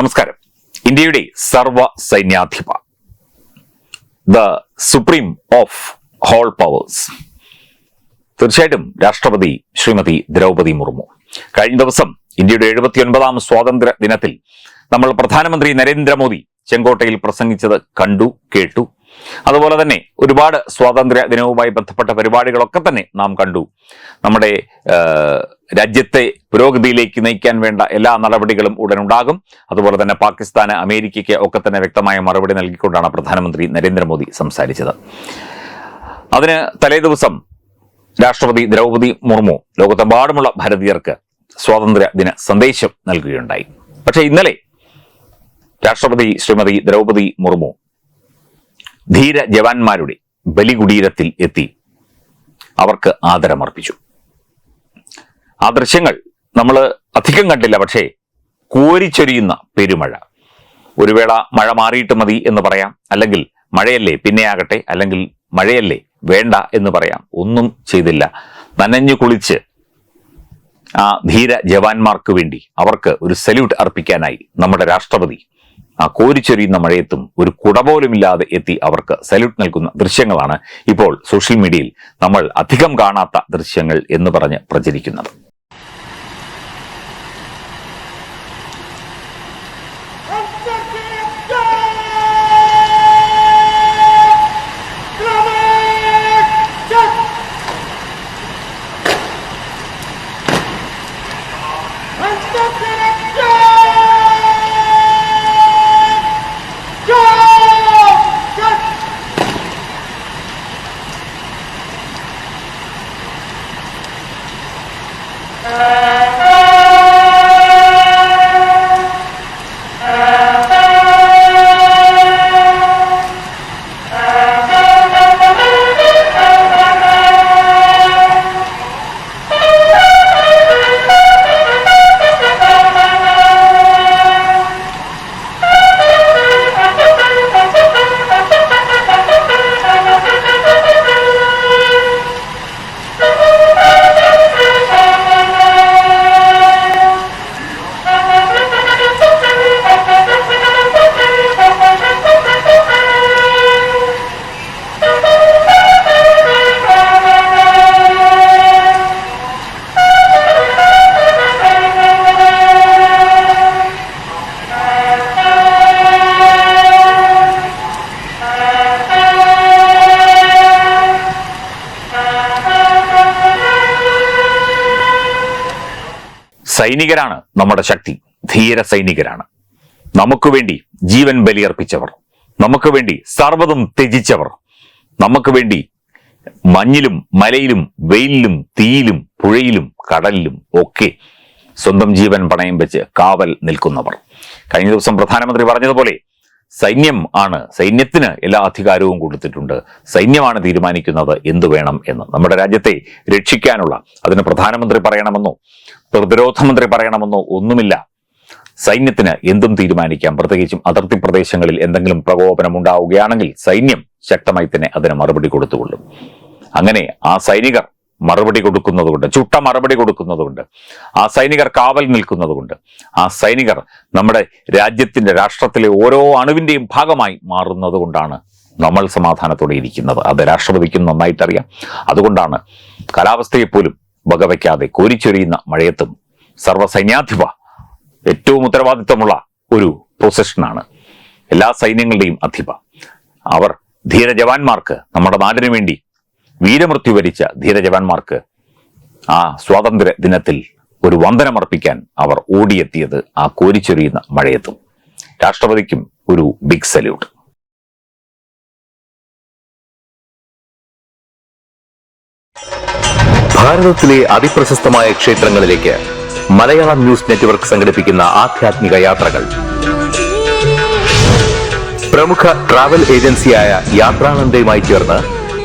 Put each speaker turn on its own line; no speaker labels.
നമസ്കാരം. ഇന്ത്യയുടെ സർവ സൈന്യാധിപ the supreme of whole powers തീർച്ചയായിട്ടും രാഷ്ട്രപതി ശ്രീമതി ദ്രൗപതി മുർമു. കഴിഞ്ഞ ദിവസം ഇന്ത്യയുടെ എഴുപത്തിയൊൻപതാം സ്വാതന്ത്ര്യ ദിനത്തിൽ നമ്മൾ പ്രധാനമന്ത്രി നരേന്ദ്രമോദി ചെങ്കോട്ടയിൽ പ്രസംഗിച്ചത് കണ്ടു കേട്ടു. അതുപോലെ തന്നെ ഒരുപാട് സ്വാതന്ത്ര്യ ദിനവുമായി ബന്ധപ്പെട്ട പരിപാടികളൊക്കെ തന്നെ നാം കണ്ടു. നമ്മുടെ രാജ്യത്തെ പുരോഗതിയിലേക്ക് നയിക്കാൻ വേണ്ട എല്ലാ നടപടികളും ഉടനുണ്ടാകും. അതുപോലെ തന്നെ പാകിസ്ഥാന് അമേരിക്കയ്ക്ക് ഒക്കെ തന്നെ വ്യക്തമായ മറുപടി നൽകിക്കൊണ്ടാണ് പ്രധാനമന്ത്രി നരേന്ദ്രമോദി സംസാരിച്ചത്. അതിന് തലേദിവസം രാഷ്ട്രപതി ദ്രൗപതി മുർമു ലോകത്തെമ്പാടുമുള്ള ഭാരതീയർക്ക് സ്വാതന്ത്ര്യ ദിന സന്ദേശം നൽകുകയുണ്ടായി. പക്ഷേ ഇന്നലെ രാഷ്ട്രപതി ശ്രീമതി ദ്രൗപതി മുർമു ധീര ജവാന്മാരുടെ ബലികുടീരത്തിൽ എത്തി. അവർക്ക് ആദരമർപ്പിച്ചു. ആ ദൃശ്യങ്ങൾ നമ്മൾ അധികം കണ്ടില്ല പക്ഷേ കോരിച്ചൊരിയുന്ന പെരുമഴ. ഒരു വേള മഴ മാറിയിട്ട് മതി എന്ന് പറയാം. അല്ലെങ്കിൽ മഴയല്ലേ പിന്നെയാകട്ടെ. അല്ലെങ്കിൽ മഴയല്ലേ വേണ്ട എന്ന് പറയാം. ഒന്നും ചെയ്തില്ല. നനഞ്ഞു കുളിച്ച് ആ ധീര ജവാന്മാർക്ക് വേണ്ടി അവർക്ക് ഒരു സല്യൂട്ട് അർപ്പിക്കാനായി നമ്മുടെ രാഷ്ട്രപതി ആ കോരിച്ചൊരിയുന്ന മഴയത്തും ഒരു കുട പോലുമില്ലാതെ എത്തി അവർക്ക് സല്യൂട്ട് നൽകുന്ന ദൃശ്യങ്ങളാണ് ഇപ്പോൾ സോഷ്യൽ മീഡിയയിൽ നമ്മൾ അധികം കാണാത്ത ദൃശ്യങ്ങൾ എന്ന് പറഞ്ഞ് പ്രചരിക്കുന്നത്. Uh... സൈനികരാണ് നമ്മുടെ ശക്തി. ധീര സൈനികരാണ്. നമുക്ക് വേണ്ടി ജീവൻ ബലിയർപ്പിച്ചവർ. നമുക്ക് വേണ്ടി സർവതും ത്യജിച്ചവർ. നമുക്ക് വേണ്ടി മഞ്ഞിലും മലയിലും വെയിലിലും തീയിലും പുഴയിലും കടലിലും ഒക്കെ സ്വന്തം ജീവൻ പണയം വെച്ച് കാവൽ നിൽക്കുന്നവർ. കഴിഞ്ഞ ദിവസം പ്രധാനമന്ത്രി പറഞ്ഞതുപോലെ സൈന്യം ആണ് സൈന്യത്തിന് എല്ലാ അധികാരവും കൊടുത്തിട്ടുണ്ട്. സൈന്യമാണ് തീരുമാനിക്കുന്നത് എന്തു വേണം എന്ന്. നമ്മുടെ രാജ്യത്തെ രക്ഷിക്കാനുള്ള അതിന് പ്രധാനമന്ത്രി പറയണമെന്നോ പ്രതിരോധ മന്ത്രി പറയണമെന്നോ ഒന്നുമില്ല. സൈന്യത്തിന് എന്തും തീരുമാനിക്കാം. പ്രത്യേകിച്ചും അതിർത്തി പ്രദേശങ്ങളിൽ എന്തെങ്കിലും പ്രകോപനം ഉണ്ടാവുകയാണെങ്കിൽ സൈന്യം ശക്തമായി തന്നെ അതിന് മറുപടി കൊടുത്തുകൊള്ളും. അങ്ങനെ ആ സൈനികർ മറുപടി കൊടുക്കുന്നതുകൊണ്ട് ചുട്ട മറുപടി കൊടുക്കുന്നതുകൊണ്ട് ആ സൈനികർ കാവൽ നിൽക്കുന്നതുകൊണ്ട് ആ സൈനികർ നമ്മുടെ രാജ്യത്തിന്റെ രാഷ്ട്രത്തിലെ ഓരോ അണുവിന്റെയും ഭാഗമായി മാറുന്നതുകൊണ്ടാണ് നമ്മൾ സമാധാനത്തോടെ ഇരിക്കുന്നത്. അത് രാഷ്ട്രപതിക്കും നന്നായിട്ടറിയാം. അതുകൊണ്ടാണ് കാലാവസ്ഥയെപ്പോലും വകവയ്ക്കാതെ കോരിച്ചൊരിയുന്ന മഴയത്തും സർവസൈന്യാധിപ ഏറ്റവും ഉത്തരവാദിത്വമുള്ള ഒരു പൊസിഷനാണ് എല്ലാ സൈന്യങ്ങളുടെയും അധിപ. അവർ ധീര ജവാന്മാർക്ക് നമ്മുടെ നാടിനു വേണ്ടി വീരമൃത്യു വരിച്ച ധീരജവാന്മാർക്ക് ആ സ്വാതന്ത്ര്യ ദിനത്തിൽ ഒരു വന്ദനമർപ്പിക്കാൻ അവർ ഓടിയെത്തിയത് ആ കോരിച്ചൊരിയുന്ന മഴയത്തും. രാഷ്ട്രപതിക്കും ഒരു ബിഗ് സല്യൂട്ട്
ഭാരതത്തിലെ അതിപ്രശസ്തമായ ക്ഷേത്രങ്ങളിലേക്ക് മലയാളം ന്യൂസ് നെറ്റ്വർക്ക് യാത്രകൾ. പ്രമുഖ ട്രാവൽ ഏജൻസിയായ ചേർന്ന്